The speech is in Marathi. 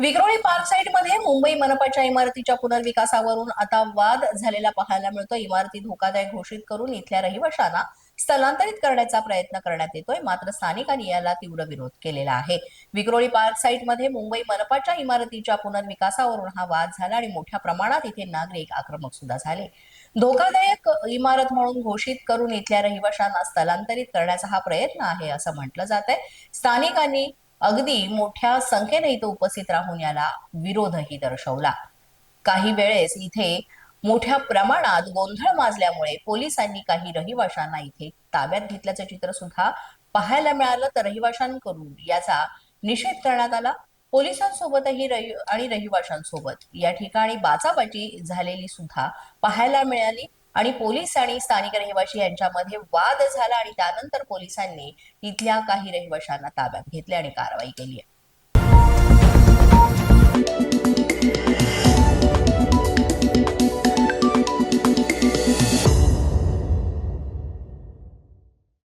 मुंबई मनपाच्या इमारतीच्या पुनर्विकासावरून आता वाद झालेला पाहायला मिळतो इमारती धोकादायक घोषित करून इथल्या रहिवाशांना स्थलांतरित करण्याचा प्रयत्न करण्यात येतोय. मात्र स्थानिकांनी याला तीव्र विरोध केलेला आहे. विक्रोळी पार्क साईटमध्ये मुंबई मनपाच्या इमारतीच्या पुनर्विकासावरून हा वाद झाला आणि मोठ्या प्रमाणात इथे नागरिक आक्रमक सुद्धा झाले. धोकादायक इमारत म्हणून घोषित करून इथल्या रहिवाशांना स्थलांतरित करण्याचा हा प्रयत्न आहे असं म्हटलं जात आहे स्थानिकांनी अगदी मोठ्या संख्येने इथे उपस्थित राहून याला विरोधही दर्शवला. काही वेळेस इथे मोठ्या प्रमाणात गोंधळ माजल्यामुळे पोलिसांनी काही रहिवाशांना इथे ताब्यात घेतल्याचं चित्र सुद्धा पाहायला मिळालं. तर रहिवाशांकडून याचा निषेध करण्यात आला. पोलिसांसोबतही रहि आणि रहिवाशांसोबत या ठिकाणी बाचाबाची झालेली सुद्धा पाहायला मिळाली. आणि पोलीस आणि स्थानिक रहिवाशी यांच्यामध्ये वाद झाला आणि त्यानंतर पोलिसांनी तिथल्या काही रहिवाशांना ताब्यात घेतले आणि कारवाई केली आहे.